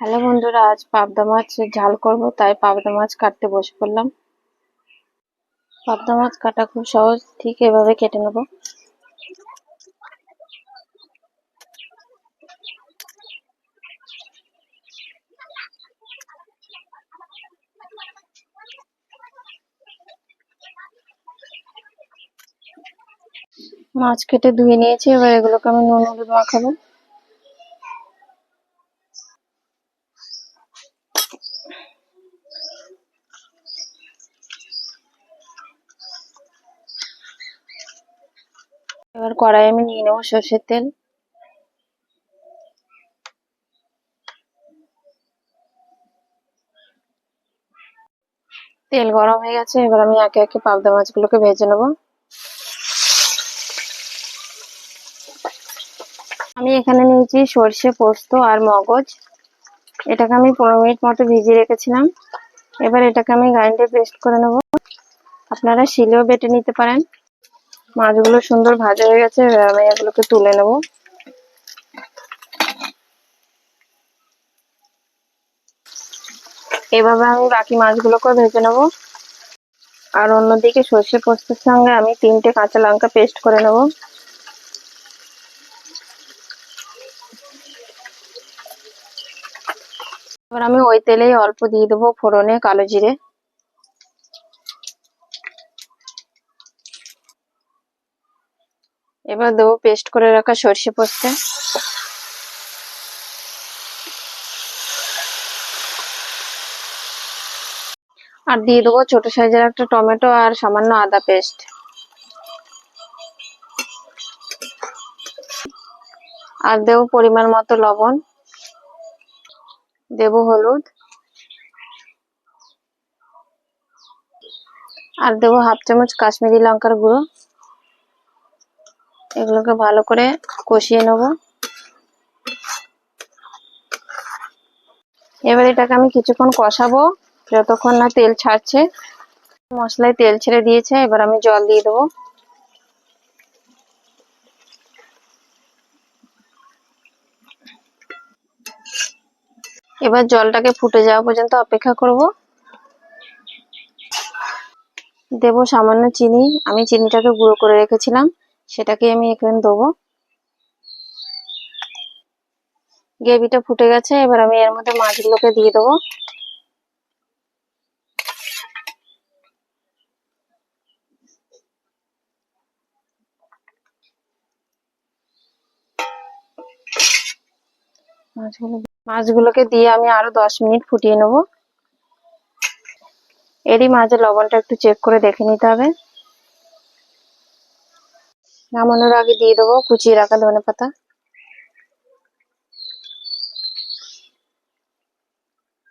Hello বন্ধুরা, আজ পাবদা মাছ ঝাল করব, তাই পাবদা মাছ কাটতে বসে পড়লাম। পাবদা মাছ কাটা খুব সহজ, ঠিক এভাবে কেটে নেব। মাছ কেটে ধুয়ে নিয়েছি, এবার এগুলোকে আমি নুন হলুদ মাখাবো। এবার কড়াই আমি নিয়ে নেব সর্ষের তেল। তেল গরম হয়ে গেছে, এবার আমি একে একে পাবদা মাছগুলোকে ভেজে নেব। আমি এখানে নিয়েছি সর্ষে, পোস্ত আর মগজ। এটাকে আমি পনেরো মিনিট মতো ভিজিয়ে রেখেছিলাম। এবার এটাকে আমি গ্রাইন্ডে পেস্ট করে নেব। আপনারা শিলেও বেটে নিতে পারেন। মাছগুলো সুন্দর ভাজা হয়ে গেছে, এবার আমি এগুলোকে তুলে নেব। এভাবে আমি বাকি মাছগুলোকে ভেজে নেব। আর অন্যদিকে সর্ষে পোস্তের সঙ্গে আমি তিনটে কাঁচা লঙ্কা পেস্ট করে নেব। এবার আমি ওই তেলেই অল্প দিয়ে দেবো ফোড়নে কালো জিরে। এবার দেবো পেস্ট করে রাখা সর্ষে পোস্তে আর দিয়ে দেবো ছোট সাইজের একটা টমেটো আর সামান্য আদা পেস্ট আর দেবো পরিমাণ মতো লবণ। দেবো হলুদ। আর দেবো হাফ চামচ কাশ্মীরি লঙ্কার গুঁড়ো। এগুলোকে ভালো করে কষিয়ে নেব। এবার এটাকে আমি কিছুক্ষণ কষাবো, যতক্ষণ না তেল ছাড়ছে। মশলায় তেল ছেড়ে দিয়েছে, এবার আমি জল দিয়ে দেবো। এবার জলটাকে ফুটে যাওয়া পর্যন্ত অপেক্ষা করব। দেব সামান্য চিনি, আমি চিনিটাকে গুঁড়ো করে রেখেছিলাম। সেটাকে আমি এখানে দেবো। গ্রেভিটা ফুটে গেছে, এবার আমি এর মধ্যে মাছগুলোকে দিয়ে দেবো। মাছগুলো মাছগুলোকে দিয়ে আমি আরও দশ মিনিট ফুটিয়ে নেব। এরই মাঝে লবণটা একটু চেক করে দেখে নিতে হবে। নামানোর আগে দিয়ে দেবো, কুচিয়ে রাখা ধনে পাতা।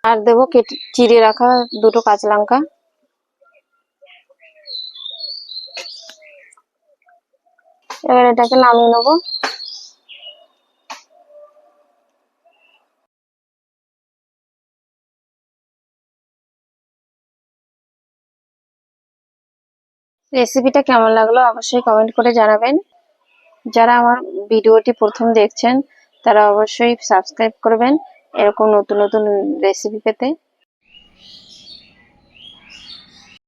আর দেবো কেটে, চিড়ে রাখা দুটো কাঁচা লঙ্কা। এবার এটাকে নামিয়ে নেব। রেসিপিটা কেমন লাগল অবশ্যই কমেন্ট করে জানাবেন। যারা আমার ভিডিওটি প্রথম দেখছেন, তারা অবশ্যই সাবস্ক্রাইব করবেন। এরকম নতুন নতুন রেসিপি পেতে।